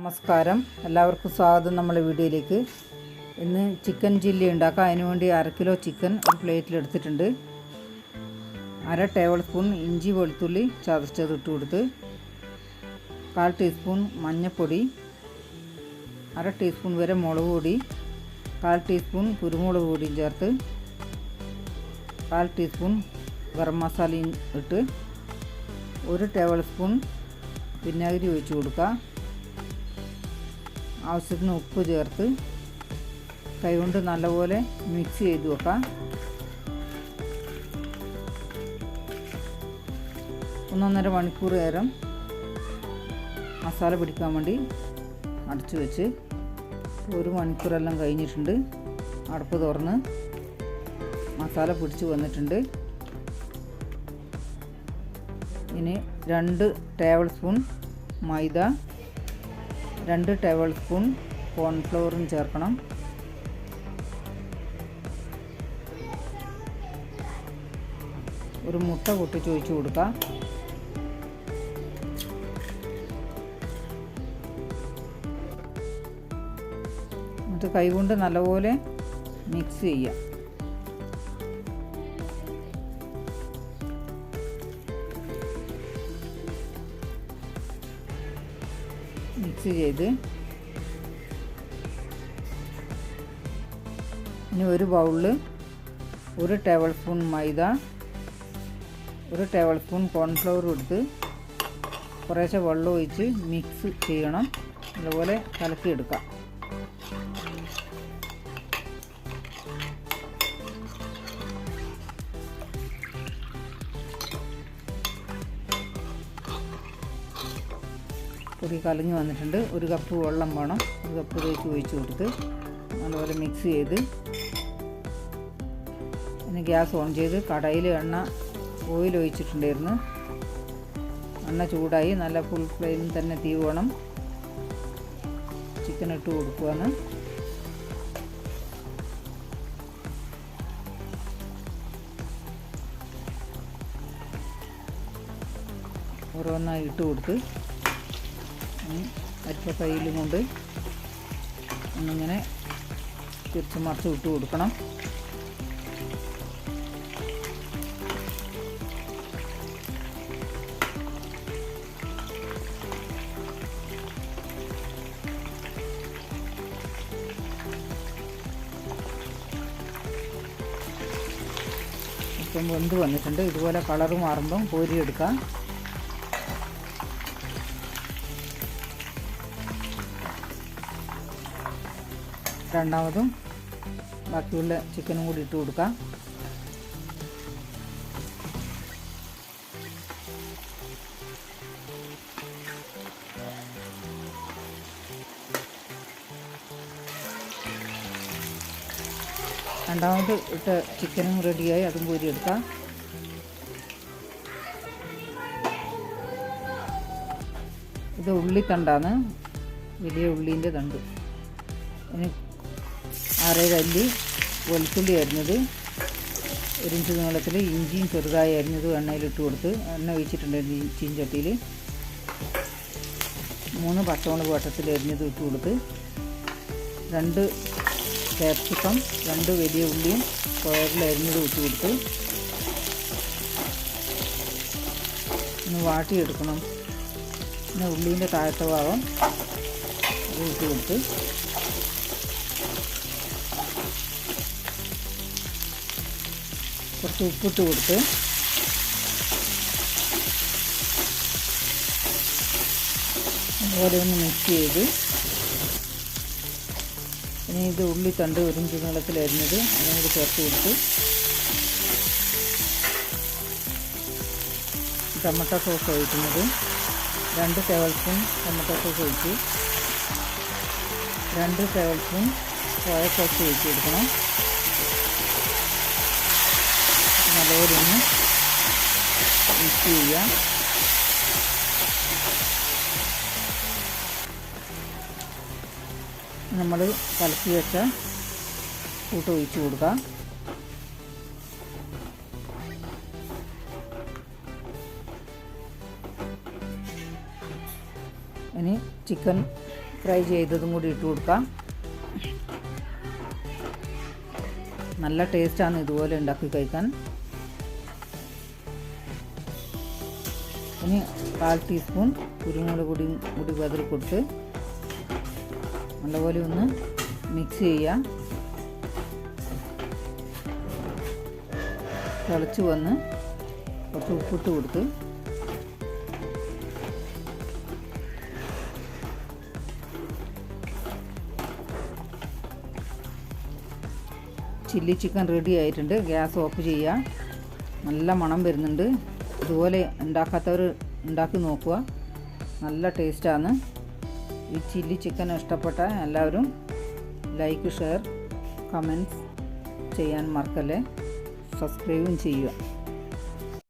നമസ്കാരം. എല്ലാവർക്കും സ്വാഗതം നമ്മളെ വീഡിയോയിലേക്ക്. ഇന്ന് ചിക്കൻ ചില്ലി ഉണ്ടാക്കാം. അതിന് വേണ്ടി അര കിലോ ചിക്കൻ ഒരു പ്ലേറ്റിൽ എടുത്തിട്ടുണ്ട്. അര ടേബിൾ സ്പൂൺ ഇഞ്ചി വെളുത്തുള്ളി ചതച്ചത് ഇട്ട് കൊടുത്ത് കാൽ ടീസ്പൂൺ മഞ്ഞൾപ്പൊടി അര ടീസ്പൂൺ വരെ മുളക് പൊടി കാൽ ടീസ്പൂൺ കുരുമുളക് പൊടിയും ചേർത്ത് കാൽ ടീസ്പൂൺ ഗരം മസാലയും ഇട്ട് ഒരു ടേബിൾ സ്പൂൺ വിനാഗിരി ഒഴിച്ച് കൊടുക്കുക. ആവശ്യത്തിന് ഉപ്പ് ചേർത്ത് കൈകൊണ്ട് നല്ലപോലെ മിക്സ് ചെയ്ത് വെക്കാം. ഒന്നൊന്നര മണിക്കൂർ നേരം മസാല പിടിക്കാൻ വേണ്ടി അടച്ചു വെച്ച് ഒരു മണിക്കൂറെല്ലാം കഴിഞ്ഞിട്ടുണ്ട്. അടുപ്പ് തുറന്ന് മസാല പിടിച്ച് വന്നിട്ടുണ്ട്. ഇനി രണ്ട് ടേബിൾ സ്പൂൺ മൈദ രണ്ട് ടേബിൾ സ്പൂൺ കോൺഫ്ലവറും ചേർക്കണം. ഒരു മുട്ട പൊട്ടിച്ച് ഒഴിച്ച് കൊടുക്കുക എന്നിട്ട് കൈകൊണ്ട് നല്ലപോലെ മിക്സ് ചെയ്യാം. മിക്സ് ചെയ്ത് ഇനി ഒരു ബൗളിൽ ഒരു ടേബിൾ സ്പൂൺ മൈദ ഒരു ടേബിൾ സ്പൂൺ കോൺഫ്ലവർ എടുത്ത് കുറേശ്ശെ വെള്ളം ഒഴിച്ച് മിക്സ് ചെയ്യണം. അതുപോലെ കലക്കിയെടുക്കാം. പൊടി കലങ്ങി വന്നിട്ടുണ്ട്. ഒരു കപ്പ് വെള്ളം വേണം. ഒരു കപ്പ് തേച്ച് ഒഴിച്ച് കൊടുത്ത് നല്ലപോലെ മിക്സ് ചെയ്ത് പിന്നെ ഗ്യാസ് ഓൺ ചെയ്ത് കടയിൽ എണ്ണ ഓയിൽ ഒഴിച്ചിട്ടുണ്ടായിരുന്നു. എണ്ണ ചൂടായി. നല്ല ഫുൾ ഫ്ലെയിമിൽ തന്നെ തീ വേണം. ചിക്കൻ ഇട്ട് കൊടുക്കുകയാണ് ഓരോന്നായി ഇട്ട് കൊടുത്ത് അരിപ്പ കയ്യിലും കൊണ്ട് ഒന്നിങ്ങനെ തിരിച്ച് മറിച്ച് വിട്ട് കൊടുക്കണം. ഇപ്പം വെന്ത് വന്നിട്ടുണ്ട്. ഇതുപോലെ കളറ് മാറുമ്പം കോരിയെടുക്കാം രണ്ടാമതും ബാക്കിയുള്ള ചിക്കനും കൂടി ഇട്ട് കൊടുക്കാം. രണ്ടാമത് ഇട്ട ചിക്കനും റെഡിയായി അതും കോരി എടുക്കാം. ഇത് ഉള്ളിത്തണ്ടാണ് വലിയ ഉള്ളീന്റെ തണ്ട്. ഇനി ആറേഴ് അല്ലി വെളുത്തുള്ളി അരിഞ്ഞത്. ഒരു ഇഞ്ച് നീളത്തിൽ ഇഞ്ചിയും ചെറുതായി അരിഞ്ഞത് എണ്ണയിലിട്ട് കൊടുത്ത് എണ്ണ ഒഴിച്ചിട്ടുണ്ടായിരുന്നു ഇഞ്ചിയും ചട്ടിയിൽ മൂന്ന് പച്ചമുളക് വട്ടത്തിൽ അരിഞ്ഞത് ഇട്ട് കൊടുത്ത് രണ്ട് ക്യാപ്സിക്കം രണ്ട് വലിയ ഉള്ളിയും സ്ക്വയറിൽ അരിഞ്ഞത് ഇട്ട് കൊടുത്ത് ഒന്ന് വാട്ടിയെടുക്കണം. പിന്നെ ഉള്ളീന്റെ താഴത്തെ ഭാഗം ഇട്ട് കൊടുത്ത് കുറച്ച് ഉപ്പിട്ട് കൊടുത്ത് അതുപോലെ ഒന്ന് മിക്സ് ചെയ്ത്. ഇനി ഇത് ഉള്ളി തണ്ട് ഒരു നീളത്തിലരിഞ്ഞത് അതും കൂടി ചേർത്ത് കൊടുത്ത്. ടൊമാറ്റോ സോസ് ഒഴിക്കുന്നത്. രണ്ട് ടേബിൾ സ്പൂൺ ടൊമാറ്റോ സോസ് ഒഴിച്ച്. രണ്ട് ടേബിൾ സ്പൂൺ സോയ സോസ് ഒഴിച്ച് കൊടുക്കണം. നല്ലപോലെ ഒന്ന് മിക്സ് ചെയ്യുക. നമ്മൾ കലക്കി വെച്ച കൂട്ട് ഒഴിച്ചു കൊടുക്കുക ഇനി ചിക്കൻ ഫ്രൈ ചെയ്തതും കൂടി ഇട്ട് കൊടുക്കാം. നല്ല ടേസ്റ്റാണ് ഇതുപോലെ ഉണ്ടാക്കി കഴിക്കാൻ. ഇനി കാൽ ടീസ്പൂൺ കുരുമുളക് പൊടി കൂടി വെതിൽ കൊടുത്ത് നല്ലപോലെ ഒന്ന് മിക്സ് ചെയ്യുക. തിളച്ച് വന്ന് കുറച്ച് ഉപ്പിട്ട് കൊടുത്ത് ചില്ലി ചിക്കൻ റെഡി ആയിട്ടുണ്ട്. ഗ്യാസ് ഓഫ് ചെയ്യുക. നല്ല മണം വരുന്നുണ്ട്. ഇതുപോലെ ഉണ്ടാക്കാത്തവർ ഉണ്ടാക്കി നോക്കുക. നല്ല ടേസ്റ്റാണ്. ഈ ചില്ലി ചിക്കൻ ഇഷ്ടപ്പെട്ട എല്ലാവരും ലൈക്ക് ഷെയർ കമൻസ് ചെയ്യാൻ മറക്കല്ലേ? സബ്സ്ക്രൈബും ചെയ്യുക.